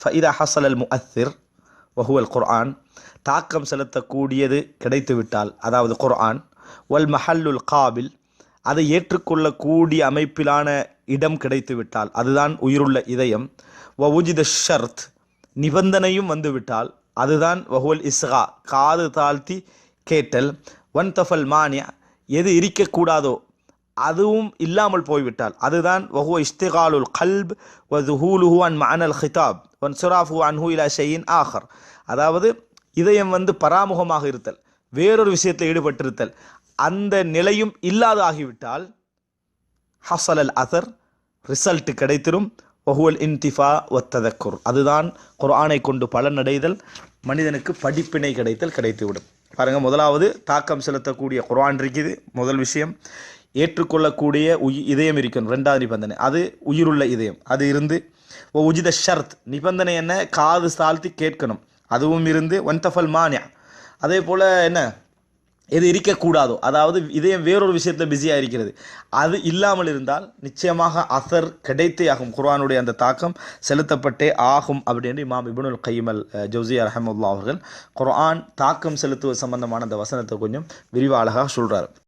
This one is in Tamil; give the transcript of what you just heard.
ஃபைதா ஹசல் அல் முஅத்திர் வஹுவல் குர்ஆன் தாக்கம் செலுத்தக்கூடியது கிடைத்துவிட்டால் அதாவது குர்ஆன் வல் மஹல்லுல் காபில் அதை ஏற்றுக்கொள்ளக்கூடிய அமைப்பிலான இடம் கிடைத்துவிட்டால் அதுதான் உயிருள்ள இதயம். வவுஜித ஷர்த் நிபந்தனையும் வந்துவிட்டால் அதுதான் வஹுவல் இஸ்கா காது தாழ்த்தி கேட்டல். ஒன் தஃபல் மானியா எது இருக்கக்கூடாதோ அதுவும் இல்லாமல் போய்விட்டால். அதுதான் வஹுவ இஷ்திகாலுல் கல்ப் வதுஹூலுஹு அன் மனல் ஹிதாப் வன் சுராஃபு அன்ஹு இலா ஷெயின் ஆஹர். அதாவது இதயம் வந்து பராமுகமாக இருத்தல் வேறொரு விஷயத்தில் ஈடுபட்டிருத்தல். அந்த நிலையும் இல்லாத ஆகிவிட்டால் ஹசல் அல் அசர் ரிசல்ட் கிடைத்திரும். வஹுவல் இன்திஃபா ஒத்ததக்குர் அதுதான் குர்ஆனை கொண்டு பலனடைதல் மனிதனுக்கு படிப்பினை கிடைத்தல் கிடைத்துவிடும். பாருங்கள் முதலாவது தாக்கம் செலுத்தக்கூடிய குர்ஆன் இருக்குது. முதல் விஷயம் ஏற்றுக்கொள்ளக்கூடிய உயி இதயம் இருக்கணும் ரெண்டாவது நிபந்தனை. அது உயிருள்ள இதயம். அது இருந்து ஓ உஜித ஷர்த். நிபந்தனை என்ன? காது சாழ்த்தி கேட்கணும். அதுவும் இருந்து ஒன்தஃபல் மானியா. அதே போல் என்ன? எது இருக்கக்கூடாதோ. அதாவது இதயம் வேறொரு விஷயத்தில் பிஸியாக இருக்கிறது. அது இல்லாமல் இருந்தால் நிச்சயமாக அசர் கிடைத்தே ஆகும். குர்ஆனுடைய அந்த தாக்கம் செலுத்தப்பட்டே ஆகும் அப்படின்னு இமாம் இபுனுல் கைமல் ஜவுசி ரஹமுல்லா அவர்கள் குர்ஆன் தாக்கம் செலுத்துவது சம்பந்தமான அந்த வசனத்தை கொஞ்சம் விரிவாக அழகாக சொல்கிறார்